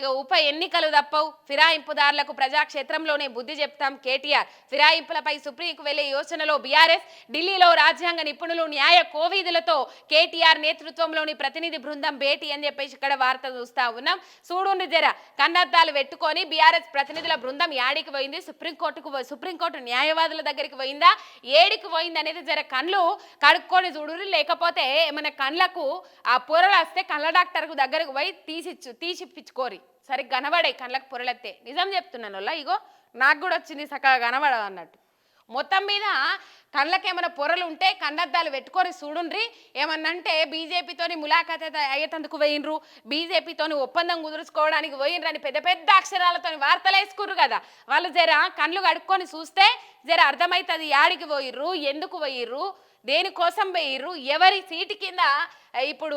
ఇక ఉప ఎన్నికలు తప్పవు. ఫిరాయింపుదారులకు ప్రజాక్షేత్రంలోనే బుద్ధి చెప్తాం కేటీఆర్. ఫిరాయింపులపై సుప్రీంకు వెళ్ళే యోచనలో బీఆర్ఎస్ ఢిల్లీలో రాజ్యాంగ నిపుణులు న్యాయ కోవిధులతో కేటీఆర్ నేతృత్వంలోని ప్రతినిధి బృందం భేటీ అని చెప్పేసి ఇక్కడ వార్త చూస్తా ఉన్నాం. చూడుండి జర. కన్నద్దాలు పెట్టుకొని బీఆర్ఎస్ ప్రతినిధుల బృందం యాడికి పోయింది? సుప్రీంకోర్టుకు సుప్రీంకోర్టు న్యాయవాదుల దగ్గరికి పోయిందా? ఏడికి పోయింది అనేది జర కళ్ళు కడుక్కొని చూడురు లేకపోతే ఏమైనా కళ్ళకు ఆ పొరలు వస్తే కళ్ళ డాక్టర్కు దగ్గరకు పోయి తీసిచ్చు తీసిప్పించుకోరి సరిగ్గా కనబడే కళ్ళకు పొరలెత్తే. నిజం చెప్తున్నాను వల్ల ఇగో నాకు కూడా వచ్చింది చక్కగా కనబడదు అన్నట్టు. మొత్తం మీద కళ్ళకి ఏమైనా పొరలు ఉంటే కళ్ళద్దాలు పెట్టుకొని చూడుండ్రి. ఏమన్నంటే బీజేపీతోని ములాఖాత అయితే అయ్యేటందుకు పోయినరు బీజేపీతోని ఒప్పందం కుదుర్చుకోవడానికి పోయినరు అని పెద్ద పెద్ద అక్షరాలతో వార్తలు వేసుకుర్రు కదా. వాళ్ళు జర కళ్ళు కడుక్కొని చూస్తే జర అర్థమవుతుంది యాడికి పోయిర్రు ఎందుకు పోయిర్రు. దేనికోసం పోయిర్రు ఎవరి సీటు కింద ఇప్పుడు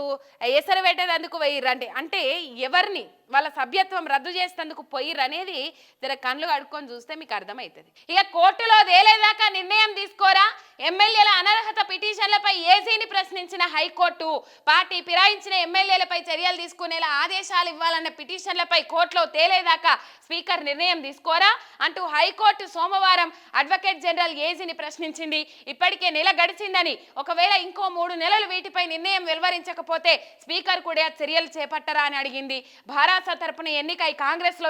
ఎసరు పెట్టేందుకు పోయిర్రు అంటే అంటే ఎవరిని? వాళ్ళ సభ్యత్వం రద్దు చేసేందుకు పోయిర్రు అనేది జర కళ్ళు కడుక్కొని చూస్తే మీకు అర్థమవుతుంది ఇక కోర్టులో తేలేదాకా నిర్ణయం తీసుకోరా? ఎమ్మెల్యేల అనర్హత పిటిషన్లపై ఏజీని ప్రశ్నించిన హైకోర్టు పార్టీ ఫిరాయించిన ఎమ్మెల్యేలపై చర్యలు తీసుకునేలా ఆదేశాలు ఇవ్వాలన్న పిటిషన్లపై కోర్టులో తేలేదాకా స్పీకర్ నిర్ణయం తీసుకోరా? అంటూ హైకోర్టు సోమవారం అడ్వకేట్ జనరల్ ఏజీని ప్రశ్నించింది. ఇప్పటికే నెల జరిగిందని. ఒకవేళ ఇంకో మూడు నెలలు వీటిపై నిర్ణయం వెలువరించకపోతే స్పీకర్ కూడా చర్యలు చేపట్టరా అని అడిగింది. భారాస తరపున ఎన్నికై కాంగ్రెస్లో